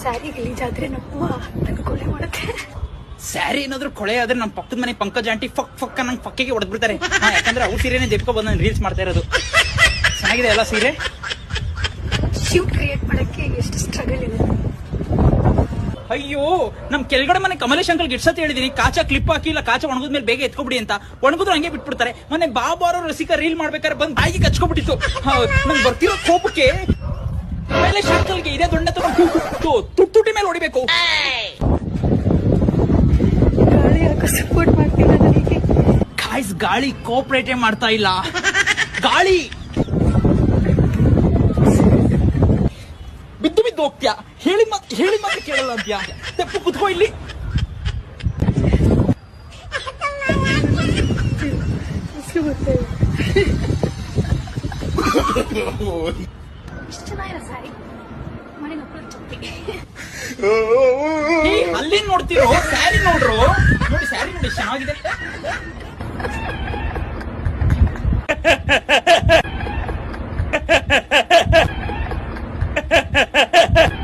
ಸ್ಯಾರಿ ಗಲೀಜಾದ್ರೆ ನನ್ನ ಕೊಳೆ ಮಾಡುತ್ತೆ. ಸ್ಯಾರಿ ಏನಾದ್ರು ಕೊಳೆ ಆದ್ರೆ ನಮ್ಮ ಪಕ್ಕದ ಮನೆ ಪಂಕಜ್ ಆಂಟಿ ಫಕ್ ಫಕ್ಕ ನಂಗೆ ಪಕ್ಕಿಗೆ ಹೊಡೆದ್ಬಿಡ್ತಾರೆ. ಯಾಕಂದ್ರೆ ಅವ್ರ ಸೀರೆನೇ ದೆಪ್ಕೊ ಬಂದು ನಾನು ರೀಲ್ಸ್ ಮಾಡ್ತಾ ಇರೋದು. ಚೆನ್ನಾಗಿದೆ ಎಲ್ಲ ಸೀರೆ? ಶೂಟ್ ಕ್ರಿಯೇಟ್ ಮಾಡಕ್ಕೆ ಎಷ್ಟು ಸ್ಟ್ರಗಲ್ ಇದೆ. ಅಯ್ಯೋ ನಮ್ ಕೆಳಗಡೆ ಮನೆ ಕಮಲೇಶ್ ಅಂಕಲ್ ಗಿಡ್ಸತ್ ಹೇಳಿದೀನಿ. ಕಾಚ ಕ್ಲಿಪ್ ಹಾಕಿಲ್ಲ ಕಾಚ ಒಣಗಿದ್ಮೇಲೆ ಬೇಗ ಎತ್ಕೊಬಿಡಿ ಅಂತ. ಒಣಗಿದ್ರು ಹಂಗೆ ಬಿಟ್ಬಿಡ್ತಾರೆ. ಮೊನ್ನೆ ಬಾಬಾರು ರಸಿಕ ರೀಲ್ ಮಾಡ್ಬೇಕಾದ್ರೆ ಬಂದ್ ಬಾಯಿಗೆ ಕಚ್ಕೊಬಿಟ್ಟಿತ್ತು. ನಂಗೆ ಬರ್ತಿರೋ ಕೋಪಕ್ಕೆ ಕಮಲೇಶ್ ಅಂಕಲ್ಗೆ ಇದೇ ದೊಡ್ಡ ತುಟ್ಟುಟಿ ತುಟ್ಟಿ ಮೇಲೆ ಹೊಡಿಬೇಕು ಸಪೋರ್ಟ್ ಮಾಡ್ತಿಲ್ಲ ಗಾಯ್ಸ್ ಗಾಳಿ ಕೋಪರೇಟೇ ಮಾಡ್ತಾ ಇಲ್ಲ. ಗಾಳಿ ಹೇಳಿ ಮತ್ತೆ ಕೇಳಲ್ಲ ಅಂತ್ಯಾ ತೆಪ್ಪು ಕುತ್ಕೋ ಇಲ್ಲಿ. ಅಲ್ಲಿ ನೋಡ್ತಿರೋ? ಸ್ಯಾರಿ ನೋಡ್ರು. ನೋಡಿ, ಸ್ಯಾರಿ ನೋಡಿ, ಚೆನ್ನಾಗಿದೆ.